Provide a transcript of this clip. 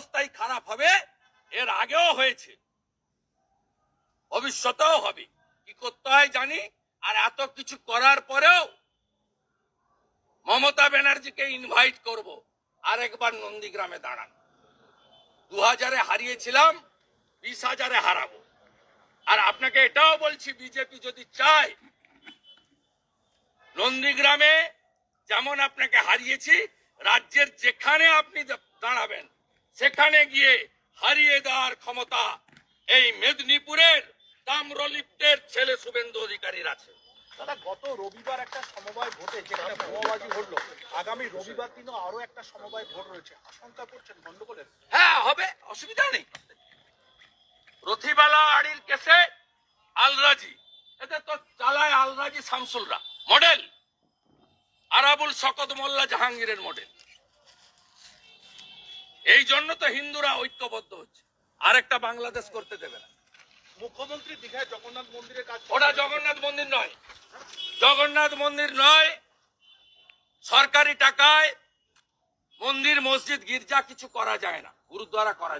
অবস্থাই খারাপ হবে, এর আগেও হয়েছে। ভবিষ্যতেও হবে। কি করতে হয় জানি? আর এত কিছু করার পরেও মমতা ব্যানার্জিকে ইনভাইট করব, আরেকবার নন্দীগ্রামে দাঁড়ান। দু হাজারে হারিয়েছিলাম বিশ হাজারে হারাবো। আর আপনাকে এটাও বলছি, বিজেপি যদি চায়, নন্দীগ্রামে যেমন আপনাকে হারিয়েছি, রাজ্যের যেখানে আপনি দাঁড়াবেন সেখানে গিয়ে হারিয়ে দেওয়ার ক্ষমতা এই মেদিনীপুরের তাম্রলিপ্তের ছেলে শুভেন্দু অধিকারীর আছে। দাদা গত রবিবার একটা সমবায় ভোটে বোমাবাজি ঘটলো আগামী রবিবার দিনও আরও একটা সমবায় ভোট রয়েছে। আশঙ্কা করছেন গন্ডগোলের হ্যাঁ হবে অসুবিধা নেই। রথিবালা আড়ির কেসে আলরাজি এতে তো চালায় আলরাজি শামসুলরা মডেল আরাবুল শকত মোল্লা জাহাঙ্গীরের মডেল। এই জন্য তো হিন্দুরা ঐক্যবদ্ধ হচ্ছে। আর একটা বাংলাদেশ করতে দেবে না। মুখ্যমন্ত্রী দীঘায় জগন্নাথ মন্দিরের কাজ ওটা জগন্নাথ মন্দির নয়। জগন্নাথ মন্দির নয় সরকারি টাকায় মন্দির মসজিদ গির্জা কিছু করা যায় না। গুরুদ্বারা করা যায়